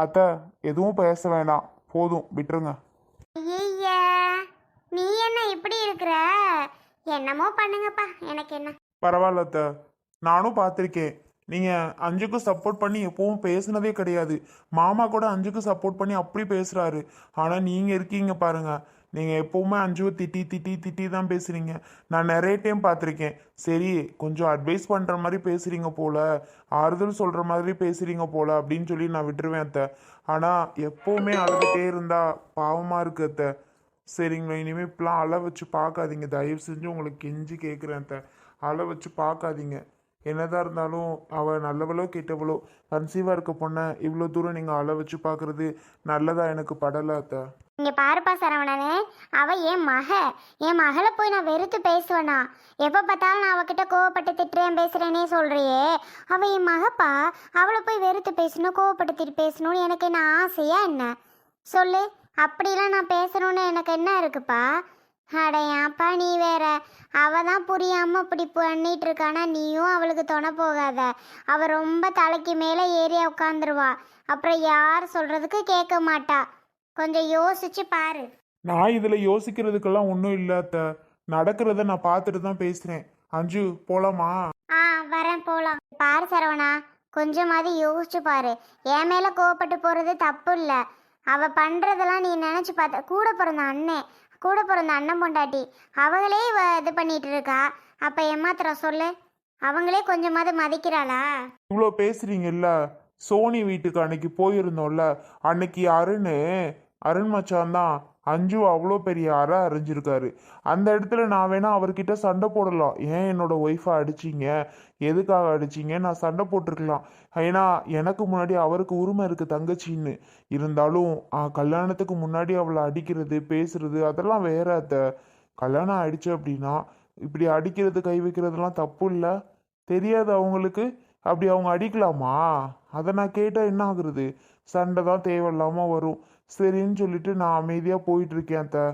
அத்தை எதுவும் பேச வேண்டாம் போதும் விட்டுருங்க. ஐயா நீ என்ன இப்படி இருக்கிற? என்னமோ பண்ணுங்கப்பா எனக்கு என்ன? பரவாயில்ல அத்தை. நானும் பார்த்துருக்கேன். நீங்கள் அஞ்சுக்கும் சப்போர்ட் பண்ணி எப்பவும் பேசுனதே கிடையாது. மாமா கூட அஞ்சுக்கு சப்போர்ட் பண்ணி அப்படி பேசுகிறாரு ஆனால் நீங்கள் இருக்கீங்க பாருங்க. நீங்கள் எப்பவுமே அஞ்சுவை திட்டி திட்டி திட்டி தான் பேசுகிறீங்க நான் நிறைய டைம் பார்த்துருக்கேன். சரி கொஞ்சம் அட்வைஸ் பண்ணுற மாதிரி பேசுகிறீங்க போல ஆறுதல் சொல்கிற மாதிரி பேசுகிறீங்க போல அப்படின்னு சொல்லி நான் விட்டுருவேன் அத்தை. ஆனால் எப்போவுமே அழுதுகிட்டே இருந்தால் பாவமாக இருக்கு அத்தை. சரிங்களா இனிமேல் இப்பெல்லாம் அழ வச்சு பார்க்காதீங்க. தயவு செஞ்சு உங்களுக்கு கெஞ்சி கேட்குறேன் அத்தை. அழ வச்சு பார்க்காதீங்க. என்னதான் இருந்தாலும் அவள் நல்லவளோ கெட்டவளோ கன்சீவாக இருக்க பொண்ணை இவ்வளோ தூரம் நீங்கள் அழ வச்சு பார்க்குறது நல்லதா எனக்கு படலை அத்தை. இங்கே பாருப்பா சரவணனே அவள் என் மக. என் மகளை போய் நான் வெறுத்து பேசுவேனா? எப்போ பார்த்தாலும் நான் அவகிட்ட கோவப்பட்டு திட்டுறேன் பேசுகிறேனே சொல்கிறியே அவள் என் மகப்பா அவளை போய் வெறுத்து பேசணும் கோவப்பட்டு திட்டு பேசணும்னு எனக்கு என்ன ஆசையா என்ன? சொல்லு அப்படிலாம் நான் பேசணும்னு எனக்கு என்ன இருக்குப்பா? அடையாப்பா நீ வேற? அவ தான் புரியாம இப்படி பண்ணிட்டு இருக்கானா நீயும் அவளுக்கு துணை போகாத. அவ ரொம்ப தலைக்கு மேலே ஏறி உட்காந்துருவா அப்புறம் யார் சொல்றதுக்கு கேட்க மாட்டா. கொஞ்சம் யோசிச்சு பாரு. நான் இதில் யோசிக்கிறதுக்கெல்லாம் ஒன்றும் இல்லை அத்தை. நடக்கிறத நான் பார்த்துட்டு தான் பேசுகிறேன் அஞ்சு போலாமா? ஆ வரேன் போலாம். பாரு சரவணா கொஞ்சமாவது யோசிச்சு பாரு. என் மேல கோவப்பட்டு போறது தப்பு இல்ல. அவ பண்றதெல்லாம் நீ நினைச்சு பார்த்த கூட பிறந்த அண்ணன் கூட பிறந்த அண்ணன் பொண்டாட்டி அவங்களே இவ இது பண்ணிட்டு இருக்கா? அப்ப ஏமாத்திரம் சொல்லு. அவங்களே கொஞ்சமாவது மதிக்கிறாளா? இவ்வளோ பேசுறீங்கல்ல? சோனி வீட்டுக்கு அன்னைக்கு போயிருந்தோம்ல. அன்னைக்கு அருண் அருண் மச்சான் தான் அஞ்சு அவ்வளோ பெரிய அறை அறிஞ்சிருக்காரு. அந்த இடத்துல நான் வேணா அவர்கிட்ட சண்டை போடலாம். ஏன் என்னோட ஒய்ஃபை அடிச்சீங்க? எதுக்காக அடிச்சிங்க? நான் சண்டை போட்டிருக்கலாம். ஏன்னா எனக்கு முன்னாடி அவருக்கு உரிமை இருக்கு தங்கச்சின்னு. இருந்தாலும் கல்யாணத்துக்கு முன்னாடி அவளை அடிக்கிறது பேசுறது அதெல்லாம் வேற அத்த. கல்யாணம் ஆயிடுச்சு அப்படின்னா இப்படி அடிக்கிறது கை வைக்கிறதுலாம் தப்பு இல்லை? தெரியாது அவங்களுக்கு. அப்படி அவங்க அடிக்கலாமா? அதை நான் கேட்டால் என்ன ஆகுறது சண்டை தான் தேவையில்லாமல் வரும். சரின்னு சொல்லிட்டு நான் அமைதியாக போயிட்டு இருக்கேன் அத்தை.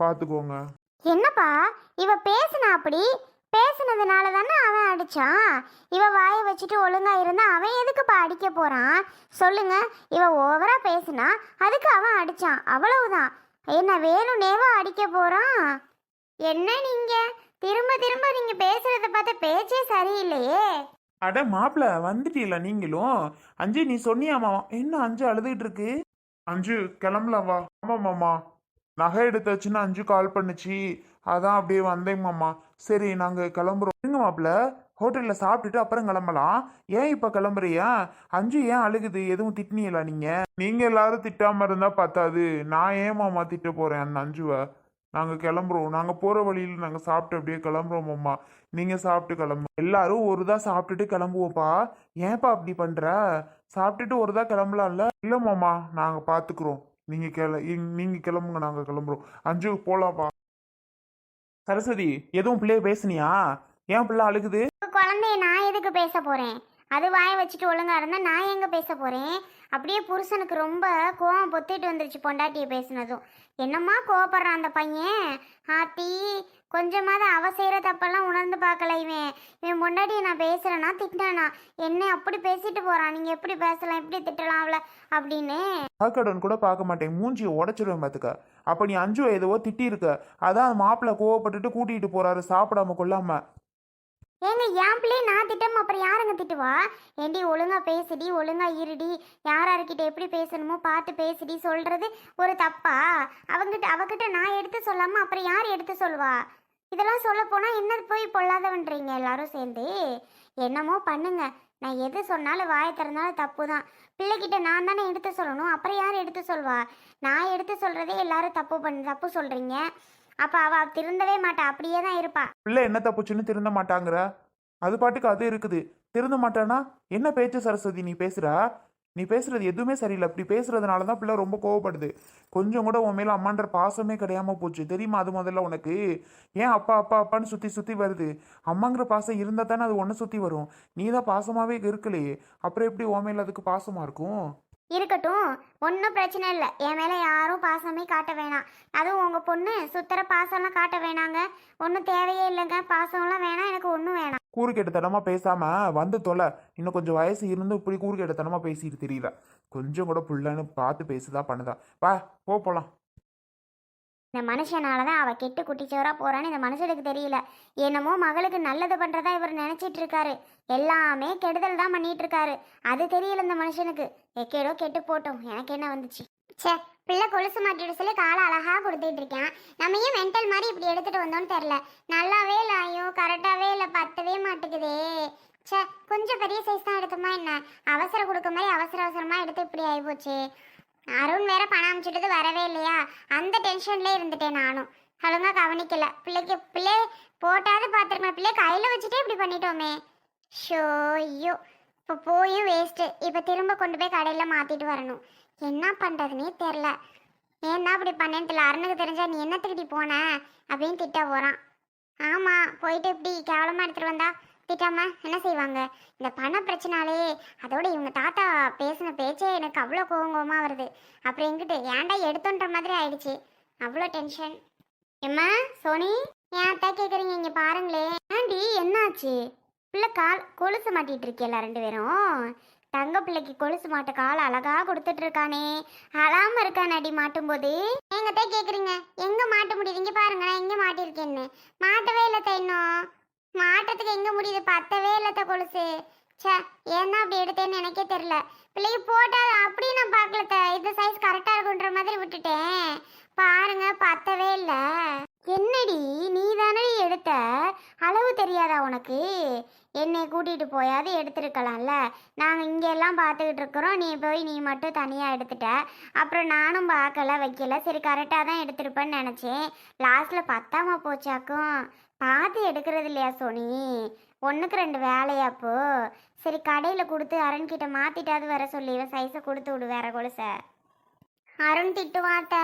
பார்த்துக்கோங்க என்னப்பா? இவ பேசுனா அப்படி? பேசுனதுனால தானே அவன் அடிச்சான்? இவ வாயை வச்சுட்டு ஒழுங்கா இருந்தா அவன் எதுக்குப்பா அடிக்க போறான்? சொல்லுங்க. இவ ஓவரா பேசுனா அதுக்கு அவன் அடிச்சான். அவ்வளவுதான். என்ன வேணும்னேவா அடிக்க போறான்? என்ன நீங்க? திரும்ப திரும்ப நீங்க பேசுறத பார்த்த பேச்சே சரியில்லையே. அட மாப்பிள்ள வந்துட்டீல நீங்களும். அஞ்சு நீ சொன்னியாமா என்ன அஞ்சு அழுதுகிட்டு இருக்கு? அஞ்சு கிளம்பலாம் வா. ஆமா மாமா. நகை எடுத்தாச்சுன்னு அஞ்சு கால் பண்ணுச்சு. அதான் அப்படியே வந்தேங்கம்மாம்மா சரி நாங்கள் கிளம்புறோம். இருங்க மாப்பிள்ள ஹோட்டலில் சாப்பிட்டுட்டு அப்புறம் கிளம்பலாம். ஏன் இப்போ கிளம்புறியா? அஞ்சு ஏன் அழுகுது? எதுவும் திட்டினீங்களா நீங்கள் நீங்கள் எல்லாரும் திட்டாமல் இருந்தால் பத்தாது. நான் ஏன் மாமா திட்ட போகிறேன் அந்த அஞ்சுவை? நாங்க கிளம்புறோம். நாங்க போற வழியில நாங்க சாப்பிட்டு அப்படியே கிளம்புறோம் அம்மா. நீங்க சாப்பிட்டு கிளம்பு. எல்லாரும் ஒரு தான் சாப்பிட்டுட்டு கிளம்புவோம்ப்பா. ஏன்ப்பா அப்படி பண்ற? சாப்பிட்டுட்டு ஒரு தான் கிளம்பலாம்ல? இல்ல மாமா நாங்க பார்த்துக்குறோம் நீங்க கிள நீங்கள் நீங்க கிளம்புங்க நாங்க கிளம்புறோம். அஞ்சு போகலாம்ப்பா சரஸ்வதி எதுவும் பிள்ளைய பேசுனியா? ஏன் பிள்ளை அழுகுது? குழந்தைய நான் எதுக்கு பேச போகிறேன் அது வாய வச்சுட்டு ஒழுங்கா இருந்தால் நான் எங்க பேச போறேன்? அப்படியே புருஷனுக்கு ரொம்ப கோவம் பொத்திட்டு வந்துருச்சு பொண்டாட்டியை பேசினதும். என்னம்மா கோவப்படுறான் அந்த பையன்? ஆத்தி கொஞ்சமாவது அவ செய்யற தப்பெல்லாம் உணர்ந்து பார்க்கல இவன். இவன் பொண்டாட்டியை நான் பேசுகிறேன்னா திட்டானா என்ன அப்படி பேசிட்டு போறான் நீங்க எப்படி பேசலாம்? எப்படி திட்டலாம் அவளை? அப்படின்னு. கடன் கூட பார்க்க மாட்டேன். மூஞ்சியை உடச்சிடுவேன் பார்த்துக்க அப்போ நீ அஞ்சு எதுவோ திட்டிருக்க அதான் மாப்பிள்ளை கோவப்பட்டுட்டு கூட்டிட்டு போறாரு சாப்பிடாம கொள்ளாமல் ஏங்க என் பிள்ளைய நான் திட்டம் அப்புறம் யாருங்க திட்டுவா? ஏண்டி ஒழுங்கா பேசுடி ஒழுங்கா இருடி. யார் யார்கிட்ட எப்படி பேசணுமோ பார்த்து பேசுடி. சொல்றது ஒரு தப்பா? அவங்கிட்ட அவகிட்ட நான் எடுத்து சொல்லாம அப்புறம் யார் எடுத்து சொல்லுவா? இதெல்லாம் சொல்ல போனா என்ன போய் பொல்லாதவன்றீங்க எல்லாரும் சேர்ந்து? என்னமோ பண்ணுங்க. நான் எது சொன்னாலும் வாயை திறந்தாலும் தப்பு தான் பிள்ளைகிட்ட நான் தானே எடுத்து சொல்லணும். அப்புறம் யார் எடுத்து சொல்வா? நான் எடுத்து சொல்றதே எல்லாரும் தப்பு பண்ண தப்பு சொல்றீங்க. அப்ப அவ திருந்தவே மாட்டா அப்படியே தான் இருப்பா. பிள்ளை என்ன தப்புச்சுன்னு திருந்த மாட்டாங்கிற? அது பாட்டுக்கு அது இருக்குது. திருந்த மாட்டானா? என்ன பேச்சு சரஸ்வதி நீ பேசுற? நீ பேசுறது எதுவுமே சரியில்லை. அப்படி பேசுறதுனால தான் பிள்ளை ரொம்ப கோவப்படுது. கொஞ்சம் கூட உன் மேல அம்மான்ற பாசமே கிடையாம போச்சு. தெரியுமா அது முதல்ல உனக்கு? ஏன் அப்பா அப்பா அப்பான்னு சுத்தி சுத்தி வருது? அம்மாங்கிற பாசம் இருந்தா தானே அது ஒன்று சுத்தி வரும். நீ தான் பாசமாவே இருக்கலையே. அப்புறம் எப்படி உன் மேல அதுக்கு பாசமா இருக்கும்? இருக்கட்டும் ஒன்றும் பிரச்சனை இல்லை. என் மேலே யாரும் பாசமே காட்ட வேணாம். அதுவும் உங்கள் பொண்ணு சுத்தர பாசம்லாம் காட்ட வேணாங்க. ஒன்றும் தேவையே இல்லைங்க. பாசம்லாம் வேணாம் எனக்கு ஒன்றும் வேணாம். கூறு தனமா பேசாம வந்து தொலை. இன்னும் கொஞ்சம் வயசு இருந்து இப்படி கூறு தனமா பேசிட்டு தெரியல கொஞ்சம் கூட புள்ளன்னு பார்த்து பேசுதா பண்ணுதா. வா போ போலாம். இந்த மனுஷனால தான் அவள் கெட்டு குட்டிச்சவரா போறான்னு இந்த மனுஷனுக்கு தெரியல. என்னமோ மகளுக்கு நல்லது பண்ணுறதா இவர் நினச்சிட்டு இருக்காரு. எல்லாமே கெடுதல் தான் பண்ணிட்டு இருக்காரு. அது தெரியல இந்த மனுஷனுக்கு. எக்கேடோ கெட்டு போட்டோம். எனக்கு என்ன வந்துச்சு? ச்சே பிள்ளை கொலுசு மாட்டிட்டு சொல்லி காலை அழகாக கொடுத்துட்டு இருக்கேன். நம்ம ஏன் மென்டல் மாதிரி இப்படி எடுத்துட்டு வந்தோம்னு தெரில நல்லாவே இல்லை ஐயோ கரெக்டாகவே இல்லை பத்தவே மாட்டேங்குதே. ச்சே கொஞ்சம் பெரிய சைஸ் தான் எடுத்தோமா என்ன? அவசரம் கொடுக்க மாதிரி அவசர அவசரமாக எடுத்து இப்படி ஆகிப்போச்சு அருண் வேற பணம் அனுப்பிச்சிட்டது வரவே இல்லையா? அந்த டென்ஷன்ல இருந்துட்டேன் நானும். ஒழுங்கா கவனிக்கல. பிள்ளைக்கு பிள்ளை போட்டாவது பார்த்துருக்கேன் பிள்ளை கையில் வச்சுட்டே இப்படி பண்ணிட்டோமே. ஷோ ஐயோ. இப்போ போயும் வேஸ்ட்டு இப்போ திரும்ப கொண்டு போய் கடையில் மாற்றிட்டு வரணும். என்ன பண்ணுறதுனே தெரில ஏன்னா அப்படி பண்ணேன்னு தெரியல. அருணுக்கு தெரிஞ்சா நீ என்னத்துக்கிட்டி போன? அப்படின்னு திட்ட போகிறான் ஆமாம் போயிட்டு இப்படி கேவலமாக எடுத்துகிட்டு வந்தா திட்டாம என்ன செய்வாங்க? இந்த பண பிரச்சனாலே அதோட இவங்க தாத்தா பேசின பேச்சே எனக்கு அவ்வளோ கோவங்கோவமாக வருது. அப்புறம் எங்கிட்ட ஏன்டா எடுத்தோன்ற மாதிரி ஆயிடுச்சு. அவ்வளோ டென்ஷன் எம்மா சோனி ஏன் அத்தா கேட்குறீங்க இங்கே பாருங்களே. ஆண்டி என்னாச்சு? பிள்ளை கால் கொலுசு மாட்டிகிட்டு இருக்கேல்ல ரெண்டு பேரும். தங்க பிள்ளைக்கு கொலுசு மாட்ட கால் அழகா கொடுத்துட்டு இருக்கானே. அழாம இருக்கான் அடி மாட்டும் போது எங்கத்தே கேக்குறீங்க? எங்க மாட்ட முடியுது? இங்க பாருங்க நான் எங்க மாட்டிருக்கேன்னு. மாட்டவே இல்லை இன்னும். மாட்டத்துக்கு எங்க முடியுது? பத்தவே இல்லத்த கொலுசு. ச்சே ஏன்னா அப்படி எடுத்தேன்னு எனக்கே தெரியல. பிள்ளைக்கு போட்டால் அப்படியே நான் பார்க்கல இந்த சைஸ் கரெக்டா இருக்குன்ற மாதிரி விட்டுட்டேன். பாருங்க பத்தவே இல்ல. என்னடி நீ தானே எடுத்த? அளவு தெரியாதா உனக்கு? என்னை கூட்டிட்டு போயாவது எடுத்திருக்கலாம்ல. நாங்கள் இங்கெல்லாம் பார்த்துக்கிட்டு இருக்கிறோம். நீ போய் நீ மட்டும் தனியாக எடுத்துட்ட. அப்புறம் நானும் பார்க்கல வைக்கல. சரி கரெக்டாக தான் எடுத்திருப்பேன்னு நினச்சேன். லாஸ்ட்டில் பத்தாம போச்சாக்கும். பார்த்து எடுக்கிறது இல்லையா சோனி? ஒன்றுக்கு ரெண்டு வேலையாப்போ சரி கடையில் கொடுத்து அருண்கிட்ட மாற்றிட்டாவது வர சொல்லி. சைஸை கொடுத்து விடு வேற கொலுச. அருண் திட்டுவாத்த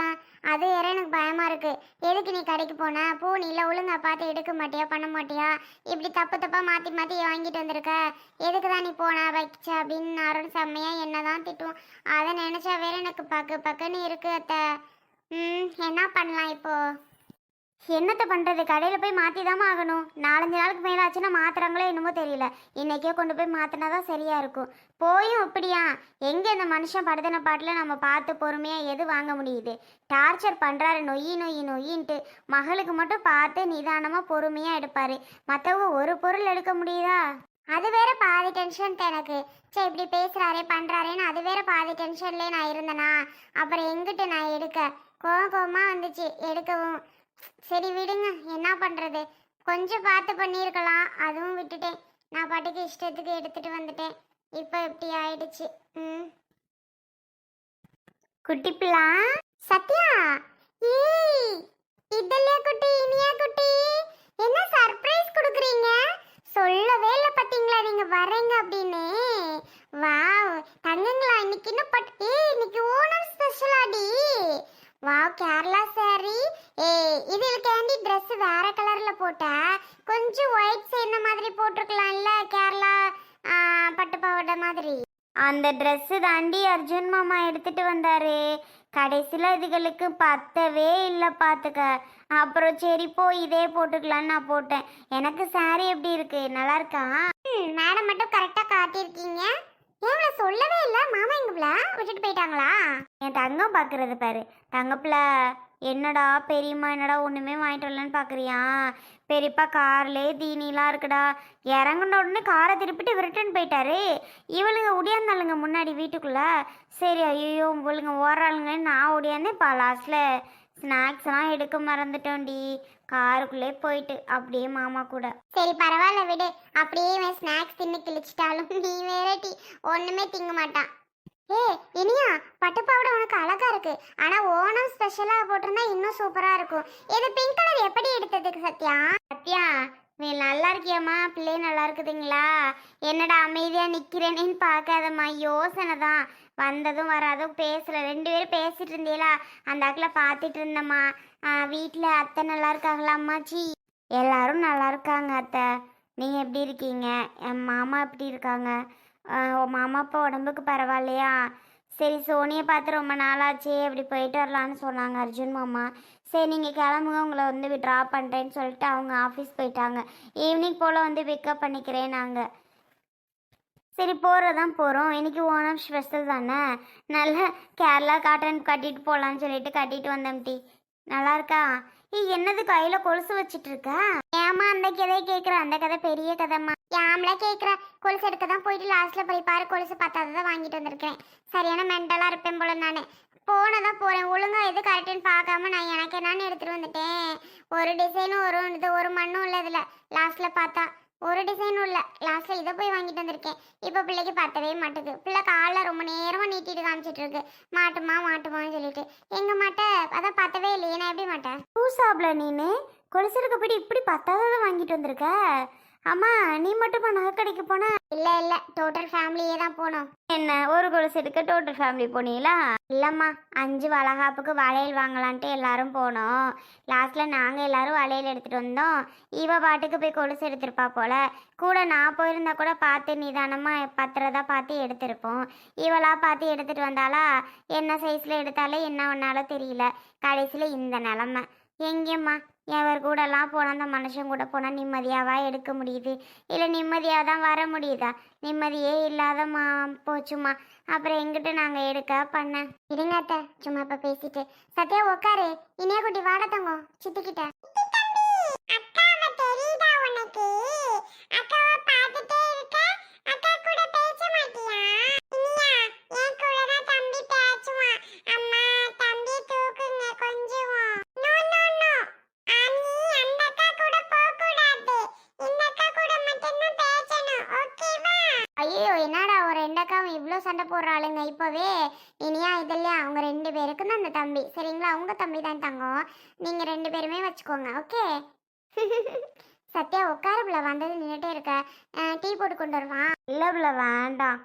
அது வேற எனக்கு பயமாக இருக்குது எதுக்கு நீ கடைக்கு போன? பூ நீ இல்லை ஒழுங்கா பார்த்து எடுக்க மாட்டியா? பண்ண மாட்டியா? இப்படி தப்பு தப்பாக மாற்றி மாற்றி வாங்கிட்டு வந்திருக்க. எதுக்கு தான் நீ போன? வைச்ச அப்படின்னு அருண் செம்மையாக என்ன தான் திட்டுவோம் அதை நினச்சா வேற எனக்கு பக்கு பக்குன்னு இருக்கு அத்தை. ம் என்ன பண்ணலாம் இப்போ? என்னத்தை பண்ணுறது கடையில் போய் மாற்றி தாம்மா ஆகணும். நாலஞ்சு நாளுக்கு மேலே ஆச்சுன்னா மாத்துறாங்களோ என்னமோ தெரியல. இன்னைக்கே கொண்டு போய் மாற்றினா தான் சரியாக இருக்கும். போயும் அப்படியா எங்கே இந்த மனுஷன் படுத்தின பாட்டில் நம்ம பார்த்து பொறுமையாக எது வாங்க முடியுது? டார்ச்சர் பண்ணுறாரு நொய்யி நொய் நொய்யின்ட்டு மகளுக்கு மட்டும் பார்த்து நிதானமாக பொறுமையாக எடுப்பார். மற்றவங்க ஒரு பொருள் எடுக்க முடியுதா? அது வேற பாதி டென்ஷன் எனக்கு. சரி இப்படி பேசுகிறாரே பண்ணுறாரேன்னு அது வேற பாதி டென்ஷன்லேயே நான் இருந்தேனா? அப்புறம் எங்கிட்ட நான் எடுக்க? கோவம் கோவமா வந்துச்சு. எடுக்கவும். சரி விடுங்க என்ன பண்ணுறது கொஞ்சம் பார்த்து பண்ணியிருக்கலாம். அதுவும் விட்டுட்டேன். நான் பாட்டுக்கு இஷ்டத்துக்கு எடுத்துட்டு வந்துட்டேன். இப்போ இப்படி ஆயிடுச்சு. ம். குட்டி பிள்ளா சத்யா! ஏய் இதல்லையா குட்டி இனியா குட்டி என்ன சர்ப்ரைஸ் கொடுக்குறீங்க? சொல்லவே இல்லை பார்த்தீங்களா நீங்கள் வரீங்க அப்படின்னு. வாவ் தங்கங்களா இன்னைக்கு இன்னும் பட் ஏய் இன்னைக்கு ஓணம் ஸ்பெஷலாடி வாவ் கேரளா சாரி ஏய் இதில் கேண்டி Dress வேற கலர்ல போட்டா கொஞ்சம் ஒயிட் சேர்ந்த மாதிரி போட்டிருக்கலாம்ல கேரளா ஆ, பட்டு பாவாடை மாதிரி அந்த ட்ரெஸ்ஸு தாண்டி அர்ஜுன் மாமா எடுத்துட்டு வந்தாரு. கடைசியில் இதுகளுக்கு பத்தவே இல்லை பார்த்துக்க அப்புறம் சரி போ இதே போட்டுக்கலான்னு நான் போட்டேன். எனக்கு சாரி எப்படி இருக்கு? நல்லா இருக்கா? மேடம் மட்டும் கரெக்டாக காட்டியிருக்கீங்க. ஏன் சொல்லவே இல்லை. எங்க விட்டுட்டு போயிட்டாங்களா? என் தங்கம் பார்க்கறது பாரு. தங்கப்பிள்ள என்னடா பெரியம்மா என்னடா ஒன்றுமே வாங்கிட்டு வரலன்னு பார்க்குறியா பெரியப்பா கார்லே தீனிலாம் இருக்குடா. இறங்குன உடனே காரை திருப்பிட்டு விரட்டுன்னு போயிட்டாரு. இவளுங்க ஒடியாந்தாளுங்க முன்னாடி வீட்டுக்குள்ளே. சரி ஐயோ இவளுங்க ஓடுறாளுங்கன்னு நான் ஒடியாந்தேன் இப்போ லாஸ்ட்டில் ஸ்நாக்ஸ்லாம் எடுக்க மறந்துட்டோம்டி காருக்குள்ளே போயிட்டு அப்படியே மாமா கூட. சரி பரவாயில்ல விடு. அப்படியே ஸ்நாக்ஸ் தின்னு கிழிச்சிட்டாலும் நீ வேறட்டி ஒன்றுமே திங்க மாட்டான். ஏ இனியா பட்டுப்பாவோட உனக்கு அழகா இருக்கு. ஆனா ஓணம் ஸ்பெஷலா போட்டிருந்தா இன்னும் சூப்பரா இருக்கும். இது பிங்க் கலர் எப்படி எடுத்ததுக்கு சத்யா? சத்யா நீ நல்லா இருக்கியாம்மா. பிள்ளை நல்லா இருக்குதுங்களா? என்னடா அமைதியா நிக்கிறேனேன்னு பார்க்காதம்மா. யோசனை தான். வந்ததும் வராதும் பேசல. ரெண்டு பேரும் பேசிட்டு இருந்தீங்களா? அந்த அக்கில் பார்த்துட்டு இருந்தம்மா. வீட்டில் அத்தை நல்லா இருக்காங்களா அம்மாச்சி? எல்லாரும் நல்லா இருக்காங்க அத்தை. நீங்கள் எப்படி இருக்கீங்க? என் மாமா எப்படி இருக்காங்க? மாமா அப்பா உடம்புக்கு பரவாயில்லையா? சரி சோனியை பார்த்து ரொம்ப நாளாச்சே அப்படி போயிட்டு வரலான்னு சொன்னாங்க அர்ஜுன் மாமா. சரி நீங்கள் கிளம்புங்க உங்களை வந்து ட்ராப் பண்ணுறேன்னு சொல்லிட்டு அவங்க ஆஃபீஸ் போயிட்டாங்க. ஈவினிங் போல் வந்து பிக்கப் பண்ணிக்கிறேன் நாங்கள் சரி போகிறதான் போகிறோம் இன்றைக்கி ஓணம் ஸ்பெஷல் தானே? நல்லா கேரளா காட்டன் கட்டிட்டு போகலான்னு சொல்லிட்டு கட்டிட்டு வந்தேன் டி. நல்லா இருக்கா? ஏய் என்னது கையில் கொலுசு வச்சிட்டு இருக்க? ஏமா அந்த கதையை கேட்குற அந்த கதை பெரிய கதைம்மா. ஏம்ல கேட்குற கொலுசு எடுக்க தான் போயிட்டு லாஸ்ட்டில் போய் பாரு கொலுசு பத்தாததான் வாங்கிட்டு வந்திருக்கேன் சரியான மென்டலாக இருப்பேன் போல நான். போனதான் போகிறேன் ஒழுங்காக எது கரெக்டுன்னு பார்க்காம நான் எனக்கு என்னன்னு எடுத்துகிட்டு வந்துட்டேன். ஒரு டிசைனும் ஒரு இது ஒரு மண்ணும் இல்லை இதில். லாஸ்ட்டில் பார்த்தா ஒரு டிசைனும் இல்லை. லாஸ்ட்டில் இதை போய் வாங்கிட்டு வந்திருக்கேன். இப்போ பிள்ளைக்கு பத்தவே மாட்டுது. பிள்ளை காலில் ரொம்ப நேரமாக நீட்டிட்டு காமிச்சிட்டு இருக்கு. மாட்டுமா மாட்டுமான்னு சொல்லிட்டு. எங்க மாட்டை? அதான் பத்தவே இல்லையே. நான் எப்படி மாட்டேன் பூசாப்ல நீனு? கொலுசருக்கு போயிட்டு இப்படி பத்தாததை வாங்கிட்டு வந்திருக்க? அம்மா நீ மட்டுமா நகை கடைக்கு போன? இல்ல இல்ல. டோட்டல் ஃபேமிலியே தான் போனோம். என்ன ஒரு கொலுசு எடுக்க டோட்டல் ஃபேமிலி போனீங்களா? இல்லம்மா அஞ்சு வளகாப்புக்கு வளையல் வாங்கலான்ட்டு எல்லாரும் போனோம். லாஸ்ட்ல நாங்க எல்லாரும் வளையல் எடுத்துட்டு வந்தோம். இவ பாட்டுக்கு போய் கொலுசு எடுத்திருப்பா போல. கூட நான் போயிருந்தா கூட பார்த்து நிதானமா பத்திரதா பார்த்து எடுத்திருப்போம். இவளா பார்த்து எடுத்துட்டு வந்தாலா என்ன சைஸ்ல எடுத்தாலே என்ன ஒன்னாலும் தெரியல. கடைசியில இந்த நிலமை. எங்கேம்மா? எவர் கூடலாம் போனால் அந்த மனுஷன் கூட போனால் நிம்மதியாவா எடுக்க முடியுது? இல்லை நிம்மதியாக தான் வர முடியுதா? நிம்மதியே இல்லாதம்மா போச்சுமா அப்புறம் எங்கிட்ட நாங்கள் எடுக்க பண்ண? இருங்க அத்தை சும்மா இப்போ பேசிட்டு. சத்யா உக்காரு. இனியா குட்டி வாட சித்திக்கிட்ட. மட்டும்தான் அந்த தம்பி. சரிங்களா? உங்கள் தம்பி தான் தங்கம். நீங்கள் ரெண்டு பேருமே வச்சுக்கோங்க. ஓகே? சத்யா உட்காரப்புல வந்தது நின்றுட்டே இருக்க. டீ போட்டு கொண்டு வருவான் இல்லை புள்ள வேண்டாம்.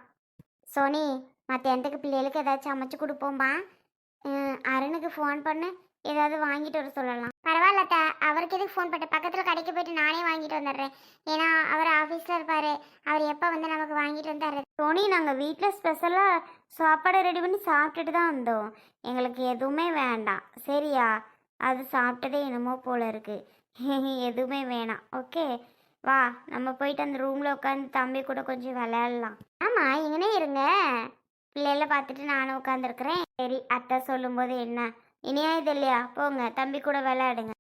சோனி மத்தியானத்துக்கு பிள்ளைகளுக்கு ஏதாச்சும் அமைச்சு கொடுப்போம்பா. அருணுக்கு ஃபோன் பண்ணு. ஏதாவது வாங்கிட்டு வர சொல்லலாம். பரவாயில்ல அத்தை அவருக்கு எதுக்கு ஃபோன் பண்ண பக்கத்தில் கடைக்கு போயிட்டு நானே வாங்கிட்டு வந்துடுறேன். ஏன்னா அவர் ஆஃபீஸில் இருப்பார். அவர் எப்போ வந்து நமக்கு வாங்கிட்டு வந்தாரு? சோனி நாங்கள் வீட்டில் ஸ்பெஷலாக சாப்பாடு ரெடி பண்ணி சாப்பிட்டுட்டு தான் வந்தோம். எங்களுக்கு எதுவுமே வேண்டாம். சரியா? அது சாப்பிட்டதே என்னமோ போல இருக்கு. எதுவுமே வேணாம். ஓகே? வா நம்ம போயிட்டு அந்த ரூமில் உட்காந்து தம்பி கூட கொஞ்சம் விளையாடலாம். ஆமாம் இங்கனே இருங்க. பிள்ளைகள பார்த்துட்டு நானும் உட்காந்துருக்குறேன் சரி அத்தை சொல்லும்போது என்ன? இனியா இது இல்லையா? போங்க தம்பி கூட விளையாடுங்க.